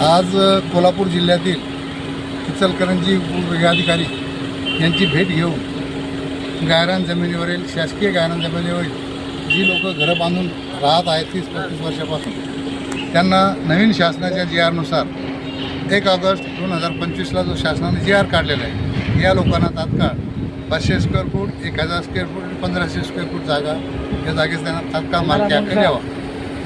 आज कोल्हापूर जिल्ह्यातील इचलकरंजी अधिकारी यांची भेट घेऊन गायरान जमिनीवरील शासकीय गायरान जमिनीवरील जी लोक घरं बांधून राहत आहेत तीस पस्तीस वर्षापासून त्यांना नवीन शासनाच्या जी आरनुसार एक ऑगस्ट दोन हजार पंचवीसला जो शासनाने जी आर काढलेला आहे या लोकांना तात्काळ पाचशे स्क्वेअर फूट एक हजार स्क्वेअर फूट पंधराशे स्क्वेअर फूट जागा या जागेस त्यांना तात्काळ हक्क द्यावा.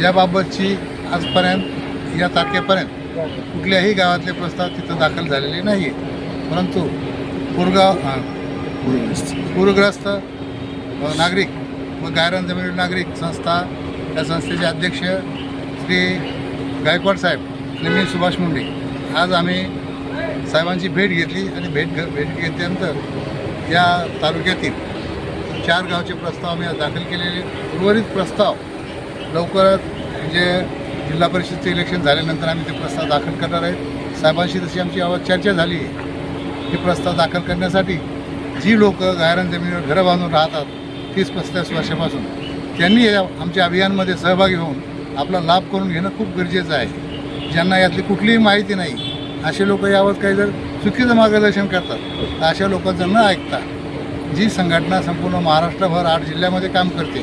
याबाबतची आजपर्यंत या तारखेपर्यंत कुठल्याही गावातले प्रस्ताव तिथं दाखल झालेले नाही आहेत परंतु पूरगाव पूरग्रस्त नागरिक व गायरान जमिनीवर नागरिक संस्था या संस्थेचे अध्यक्ष श्री गायकवाड साहेब आणि मी सुभाष मुंडे. आज आम्ही साहेबांची भेट घेतली आणि भेट घ भेट घेतल्यानंतर या तालुक्यातील चार गावचे प्रस्ताव आम्ही दाखल केलेले. उर्वरित प्रस्ताव लवकरच म्हणजे जिल्हा परिषदचे इलेक्शन झाल्यानंतर आम्ही ते प्रस्ताव दाखल करणार आहेत. साहेबांशी तशी आमची आवाज चर्चा झाली आहे हे प्रस्ताव दाखल करण्यासाठी जी लोक गायरान जमिनीवर घरं बांधून राहतात तीस पस्तीस वर्षापासून त्यांनी या आमच्या अभियानमध्ये सहभागी होऊन आपला लाभ करून घेणं खूप गरजेचं आहे. ज्यांना यातली कुठलीही माहिती नाही असे लोक यावर काही जर चुकीचं मार्गदर्शन करतात तर अशा लोकांचं न ऐकता जी संघटना संपूर्ण महाराष्ट्रभर आठ जिल्ह्यामध्ये काम करते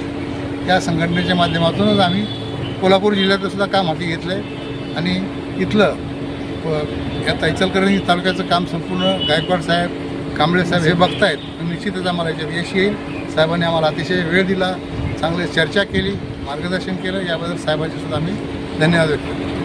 त्या संघटनेच्या माध्यमातूनच आम्ही कोल्हापूर जिल्ह्यात सुद्धा काम हाती घेतलं आहे आणि इथलं या इचलकरंजी तालुक्याचं काम संपूर्ण गायकवाड साहेब कांबळे साहेब हे बघतायत. निश्चितच आम्हाला याच्यात यश येईल. साहेबांनी आम्हाला अतिशय वेळ दिला चांगले चर्चा केली मार्गदर्शन केलं. याबद्दल साहेबांचे सुद्धा आम्ही धन्यवाद व्यक्त करतो.